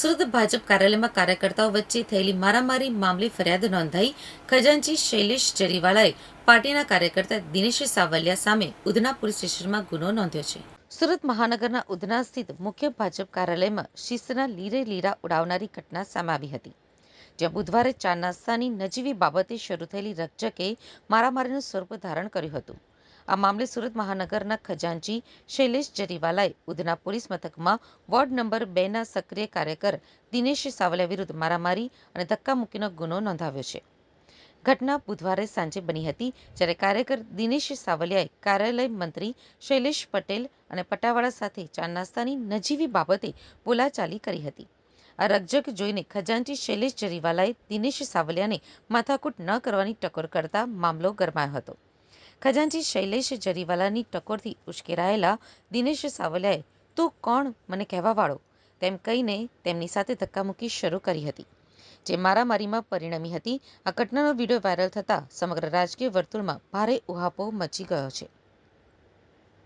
સુરત ભાજપ કાર્યાલયમાં કાર્યકર્તાઓ વચ્ચે થયેલી મારામારી મામલે ફરિયાદ નોંધાઈ. ખજાનચી શૈલેષ જરીવાલાએ પાર્ટીના કાર્યકર્તા દિનેશ સાવલિયા સામે ઉધના પોલીસ સ્ટેશનમાં ગુનો નોંધ્યો છે. સુરત મહાનગરના ઉધના સ્થિત મુખ્ય ભાજપ કાર્યાલયમાં શિસ્તના લીરે લીરા ઉડાવનારી ઘટના સામે આવી હતી. જ્યાં બુધવારે ચા નાસ્તાની નજીવી બાબતે શરૂ થયેલી રકઝકે મારામારીનું સ્વરૂપ ધારણ કર્યું હતું. આ મામલે સુરત મહાનગરના ખજાનચી શૈલેષ જરીવાલાએ ઉધના પોલીસ મથકમાં વોર્ડ નંબર બેના સક્રિય કાર્યકર દિનેશ સાવલિયા વિરુદ્ધ મારામારી અને ધક્કામુક્કીનો ગુનો નોંધાવ્યો છે. ઘટના બુધવારે સાંજે બની હતી, જ્યારે કાર્યકર દિનેશ સાવલિયાએ કાર્યાલય મંત્રી શૈલેષ પટેલ અને પટાવાળા સાથે ચા નાસ્તાની નજીવી બાબતે બોલાચાલી કરી હતી. આ રકઝક જોઈને ખજાનચી શૈલેષ જરીવાલાએ દિનેશ સાવલિયાને માથાકૂટ ન કરવાની ટકોર કરતા મામલો ગરમાયો હતો. ખજાનચી શૈલેષ જરીવાલાની ટકોરથી ઉશ્કેરાયેલા દિનેશ સાવલિયાએ, તું કોણ? મને કહેવાવાળો. તેમ કહીને તેમની સાથે ધક્કામુક્કી શરૂ કરી હતી, જે મારામારીમાં પરિણમી હતી. આ ઘટનાનો વીડિયો વાયરલ થતાં સમગ્ર રાજકીય વર્તુળમાં ભારે ઉહાપોહ મચી ગયો છે.